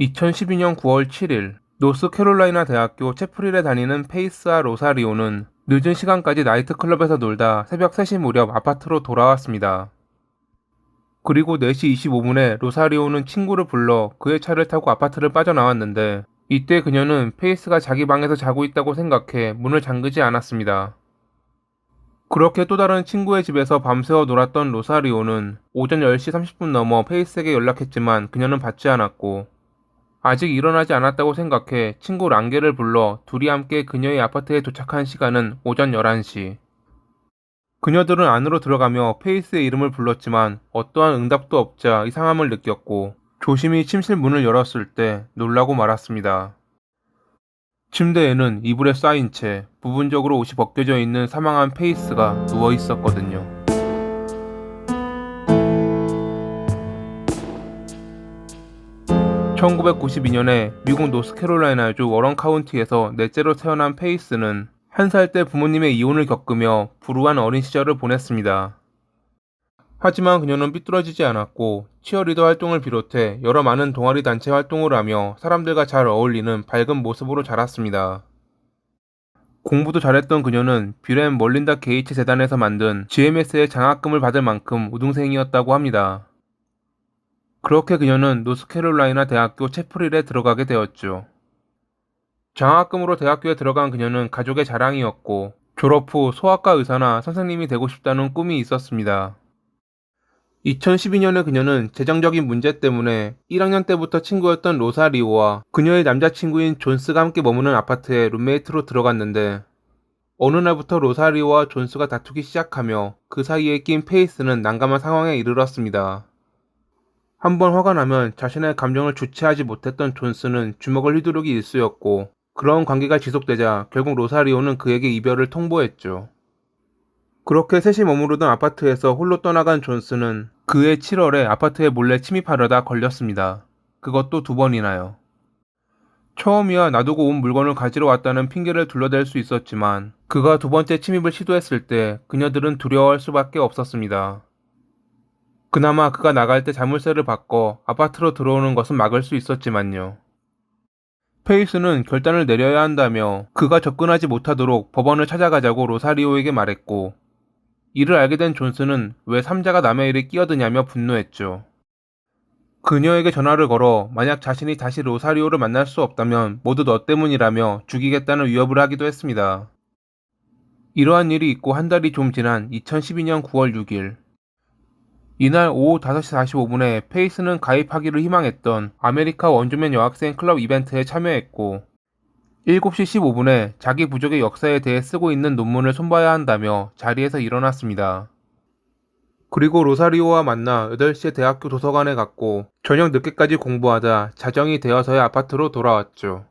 2012년 9월 7일 노스캐롤라이나 대학교 채프릴에 다니는 페이스와 로사리오는 늦은 시간까지 나이트클럽에서 놀다 새벽 3시 무렵 아파트로 돌아왔습니다. 그리고 4시 25분에 로사리오는 친구를 불러 그의 차를 타고 아파트를 빠져나왔는데 이때 그녀는 페이스가 자기 방에서 자고 있다고 생각해 문을 잠그지 않았습니다. 그렇게 또 다른 친구의 집에서 밤새워 놀았던 로사리오는 오전 10시 30분 넘어 페이스에게 연락했지만 그녀는 받지 않았고 아직 일어나지 않았다고 생각해 친구 랑게를 불러 둘이 함께 그녀의 아파트에 도착한 시간은 오전 11시. 그녀들은 안으로 들어가며 페이스의 이름을 불렀지만 어떠한 응답도 없자 이상함을 느꼈고 조심히 침실 문을 열었을 때 놀라고 말았습니다. 침대에는 이불에 쌓인 채 부분적으로 옷이 벗겨져 있는 사망한 페이스가 누워 있었거든요. (1992년에) 미국 노스캐롤라이나주 워런 카운티에서 넷째로 태어난 페이스는 한 살 때 부모님의 이혼을 겪으며 불우한 어린 시절을 보냈습니다. 하지만 그녀는 삐뚤어지지 않았고 치어리더 활동을 비롯해 여러 많은 동아리 단체 활동을 하며 사람들과 잘 어울리는 밝은 모습으로 자랐습니다. 공부도 잘했던 그녀는 뷰렌 멀린다 게이츠 재단에서 만든 GMS의 장학금을 받을 만큼 우등생이었다고 합니다. 그렇게 그녀는 노스캐롤라이나 대학교 채프릴에 들어가게 되었죠. 장학금으로 대학교에 들어간 그녀는 가족의 자랑이었고 졸업 후 소아과 의사나 선생님이 되고 싶다는 꿈이 있었습니다. 2012년에 그녀는 재정적인 문제 때문에 1학년 때부터 친구였던 로사리오와 그녀의 남자친구인 존스가 함께 머무는 아파트에 룸메이트로 들어갔는데 어느 날부터 로사리오와 존스가 다투기 시작하며 그 사이에 낀 페이스는 난감한 상황에 이르렀습니다. 한 번 화가 나면 자신의 감정을 주체하지 못했던 존스는 주먹을 휘두르기 일쑤였고 그런 관계가 지속되자 결국 로사리오는 그에게 이별을 통보했죠. 그렇게 셋이 머무르던 아파트에서 홀로 떠나간 존스는 그해 7월에 아파트에 몰래 침입하려다 걸렸습니다. 그것도 두 번이나요. 처음이야 놔두고 온 물건을 가지러 왔다는 핑계를 둘러댈 수 있었지만 그가 두 번째 침입을 시도했을 때 그녀들은 두려워할 수밖에 없었습니다. 그나마 그가 나갈 때 자물쇠를 바꿔 아파트로 들어오는 것은 막을 수 있었지만요. 페이스는 결단을 내려야 한다며 그가 접근하지 못하도록 법원을 찾아가자고 로사리오에게 말했고 이를 알게 된 존스는 왜 삼자가 남의 일에 끼어드냐며 분노했죠. 그녀에게 전화를 걸어 만약 자신이 다시 로사리오를 만날 수 없다면 모두 너 때문이라며 죽이겠다는 위협을 하기도 했습니다. 이러한 일이 있고 한 달이 좀 지난 2012년 9월 6일 이날 오후 5시 45분에 페이스는 가입하기를 희망했던 아메리카 원주민 여학생 클럽 이벤트에 참여했고 7시 15분에 자기 부족의 역사에 대해 쓰고 있는 논문을 손봐야 한다며 자리에서 일어났습니다. 그리고 로사리오와 만나 8시에 대학교 도서관에 갔고 저녁 늦게까지 공부하다 자정이 되어서야 아파트로 돌아왔죠.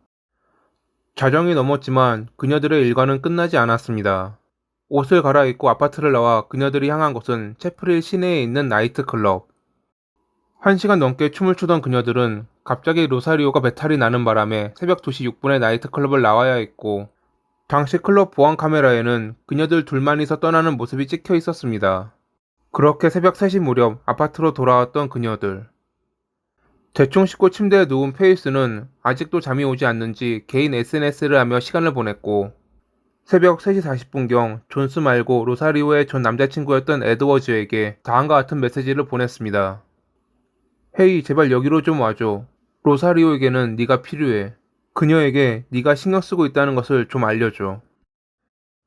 자정이 넘었지만 그녀들의 일과는 끝나지 않았습니다. 옷을 갈아입고 아파트를 나와 그녀들이 향한 곳은 채프릴 시내에 있는 나이트클럽. 한 시간 넘게 춤을 추던 그녀들은 갑자기 로사리오가 배탈이 나는 바람에 새벽 2시 6분에 나이트클럽을 나와야 했고 당시 클럽 보안 카메라에는 그녀들 둘만이서 떠나는 모습이 찍혀 있었습니다. 그렇게 새벽 3시 무렵 아파트로 돌아왔던 그녀들. 대충 씻고 침대에 누운 페이스는 아직도 잠이 오지 않는지 개인 SNS를 하며 시간을 보냈고 새벽 3시 40분경 존스 말고 로사리오의 전 남자친구였던 에드워즈에게 다음과 같은 메시지를 보냈습니다. 헤이 제발 여기로 좀 와줘. 로사리오에게는 네가 필요해. 그녀에게 네가 신경 쓰고 있다는 것을 좀 알려줘.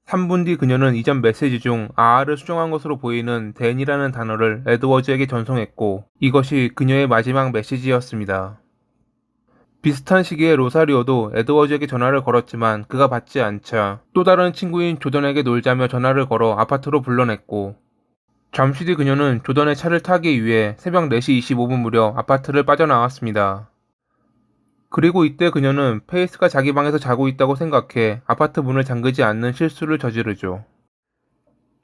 3분 뒤 그녀는 이전 메시지 중 아아를 수정한 것으로 보이는 댄이라는 단어를 에드워즈에게 전송했고 이것이 그녀의 마지막 메시지였습니다. 비슷한 시기에 로사리오도 에드워즈에게 전화를 걸었지만 그가 받지 않자 또 다른 친구인 조던에게 놀자며 전화를 걸어 아파트로 불러냈고 잠시 뒤 그녀는 조던의 차를 타기 위해 새벽 4시 25분 무렵 아파트를 빠져나왔습니다. 그리고 이때 그녀는 페이스가 자기 방에서 자고 있다고 생각해 아파트 문을 잠그지 않는 실수를 저지르죠.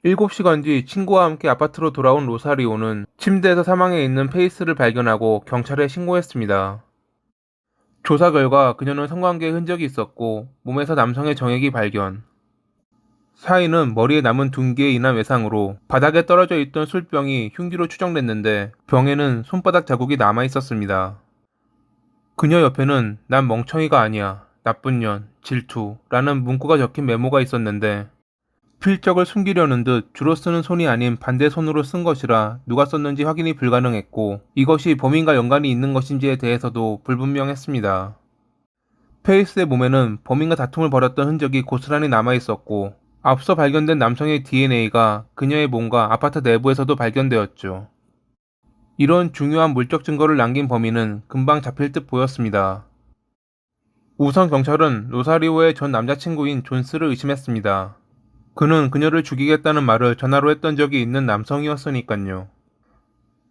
7시간 뒤 친구와 함께 아파트로 돌아온 로사리오는 침대에서 사망해 있는 페이스를 발견하고 경찰에 신고했습니다. 조사 결과 그녀는 성관계에 흔적이 있었고 몸에서 남성의 정액이 발견. 사인은 머리에 남은 둔기에 인한 외상으로 바닥에 떨어져 있던 술병이 흉기로 추정됐는데 병에는 손바닥 자국이 남아 있었습니다. 그녀 옆에는 난 멍청이가 아니야. 나쁜 년, 질투 라는 문구가 적힌 메모가 있었는데 필적을 숨기려는 듯 주로 쓰는 손이 아닌 반대 손으로 쓴 것이라 누가 썼는지 확인이 불가능했고 이것이 범인과 연관이 있는 것인지에 대해서도 불분명했습니다. 페이스의 몸에는 범인과 다툼을 벌였던 흔적이 고스란히 남아 있었고 앞서 발견된 남성의 DNA가 그녀의 몸과 아파트 내부에서도 발견되었죠. 이런 중요한 물적 증거를 남긴 범인은 금방 잡힐 듯 보였습니다. 우선 경찰은 로사리오의 전 남자친구인 존스를 의심했습니다. 그는 그녀를 죽이겠다는 말을 전화로 했던 적이 있는 남성이었으니까요.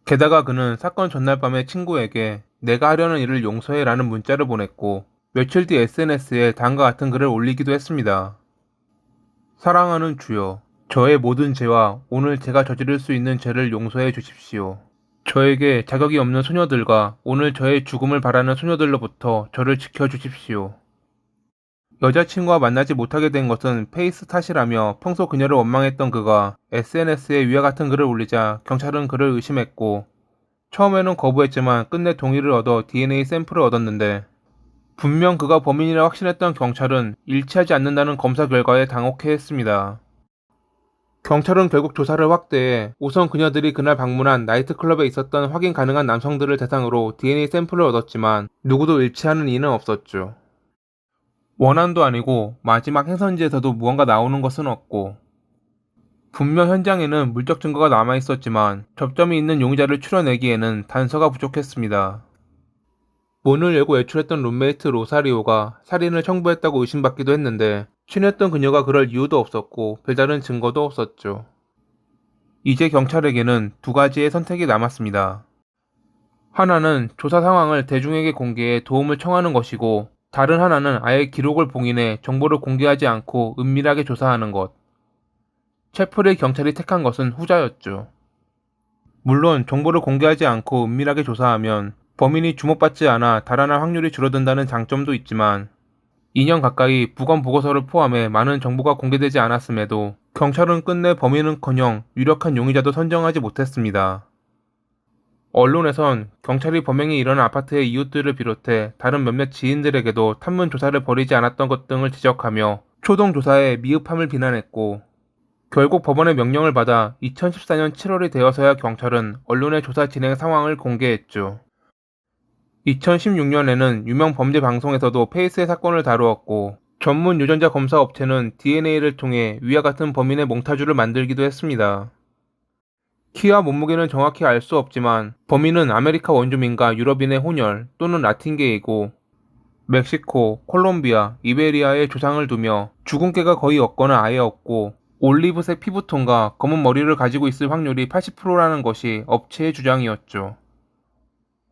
게다가 그는 사건 전날 밤에 친구에게 내가 하려는 일을 용서해 라는 문자를 보냈고 며칠 뒤 SNS에 다음과 같은 글을 올리기도 했습니다. 사랑하는 주여, 저의 모든 죄와 오늘 제가 저지를 수 있는 죄를 용서해 주십시오. 저에게 자격이 없는 소녀들과 오늘 저의 죽음을 바라는 소녀들로부터 저를 지켜 주십시오. 여자친구와 만나지 못하게 된 것은 페이스 탓이라며 평소 그녀를 원망했던 그가 SNS에 위와 같은 글을 올리자 경찰은 그를 의심했고 처음에는 거부했지만 끝내 동의를 얻어 DNA 샘플을 얻었는데 분명 그가 범인이라 확신했던 경찰은 일치하지 않는다는 검사 결과에 당혹해 했습니다. 경찰은 결국 조사를 확대해 우선 그녀들이 그날 방문한 나이트클럽에 있었던 확인 가능한 남성들을 대상으로 DNA 샘플을 얻었지만 누구도 일치하는 이는 없었죠. 원한도 아니고 마지막 행선지에서도 무언가 나오는 것은 없고 분명 현장에는 물적 증거가 남아 있었지만 접점이 있는 용의자를 추려내기에는 단서가 부족했습니다. 문을 열고 외출했던 룸메이트 로사리오가 살인을 청부했다고 의심받기도 했는데 친했던 그녀가 그럴 이유도 없었고 별다른 증거도 없었죠. 이제 경찰에게는 두 가지의 선택이 남았습니다. 하나는 조사 상황을 대중에게 공개해 도움을 청하는 것이고 다른 하나는 아예 기록을 봉인해 정보를 공개하지 않고 은밀하게 조사하는 것. 채플의 경찰이 택한 것은 후자였죠. 물론 정보를 공개하지 않고 은밀하게 조사하면 범인이 주목받지 않아 달아날 확률이 줄어든다는 장점도 있지만 2년 가까이 부검 보고서를 포함해 많은 정보가 공개되지 않았음에도 경찰은 끝내 범인은커녕 유력한 용의자도 선정하지 못했습니다. 언론에선 경찰이 범행이 일어난 아파트의 이웃들을 비롯해 다른 몇몇 지인들에게도 탐문 조사를 벌이지 않았던 것 등을 지적하며 초동 조사에 미흡함을 비난했고 결국 법원의 명령을 받아 2014년 7월이 되어서야 경찰은 언론의 조사 진행 상황을 공개했죠. 2016년에는 유명 범죄 방송에서도 페이스의 사건을 다루었고 전문 유전자 검사 업체는 DNA를 통해 위와 같은 범인의 몽타주를 만들기도 했습니다. 키와 몸무게는 정확히 알 수 없지만 범인은 아메리카 원주민과 유럽인의 혼혈 또는 라틴계이고 멕시코, 콜롬비아, 이베리아에 조상을 두며 주근깨가 거의 없거나 아예 없고 올리브색 피부톤과 검은 머리를 가지고 있을 확률이 80%라는 것이 업체의 주장이었죠.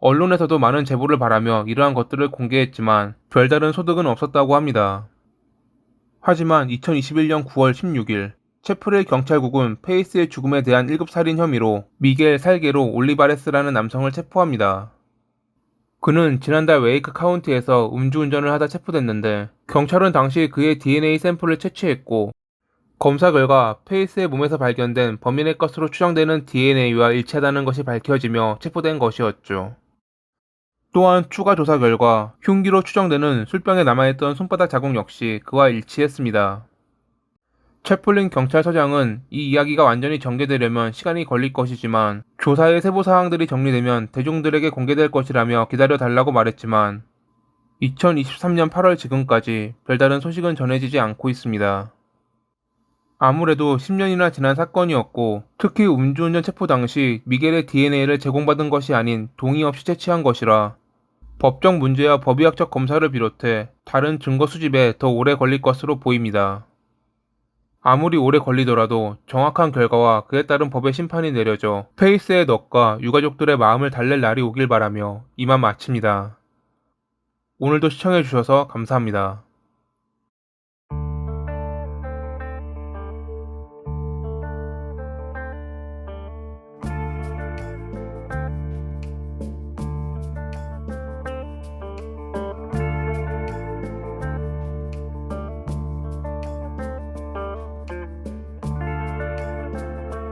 언론에서도 많은 제보를 바라며 이러한 것들을 공개했지만 별다른 소득은 없었다고 합니다. 하지만 2021년 9월 16일 체프레 경찰국은 페이스의 죽음에 대한 1급 살인 혐의로 미겔 살게로 올리바레스라는 남성을 체포합니다. 그는 지난달 웨이크 카운티에서 음주운전을 하다 체포됐는데 경찰은 당시 그의 DNA 샘플을 채취했고 검사 결과 페이스의 몸에서 발견된 범인의 것으로 추정되는 DNA와 일치하다는 것이 밝혀지며 체포된 것이었죠. 또한 추가 조사 결과 흉기로 추정되는 술병에 남아있던 손바닥 자국 역시 그와 일치했습니다. 채플린 경찰서장은 이 이야기가 완전히 전개되려면 시간이 걸릴 것이지만 조사의 세부 사항들이 정리되면 대중들에게 공개될 것이라며 기다려 달라고 말했지만 2023년 8월 지금까지 별다른 소식은 전해지지 않고 있습니다. 아무래도 10년이나 지난 사건이었고 특히 음주운전 체포 당시 미겔의 DNA를 제공받은 것이 아닌 동의 없이 채취한 것이라 법적 문제와 법의학적 검사를 비롯해 다른 증거 수집에 더 오래 걸릴 것으로 보입니다. 아무리 오래 걸리더라도 정확한 결과와 그에 따른 법의 심판이 내려져 페이스의 넋과 유가족들의 마음을 달랠 날이 오길 바라며 이만 마칩니다. 오늘도 시청해주셔서 감사합니다.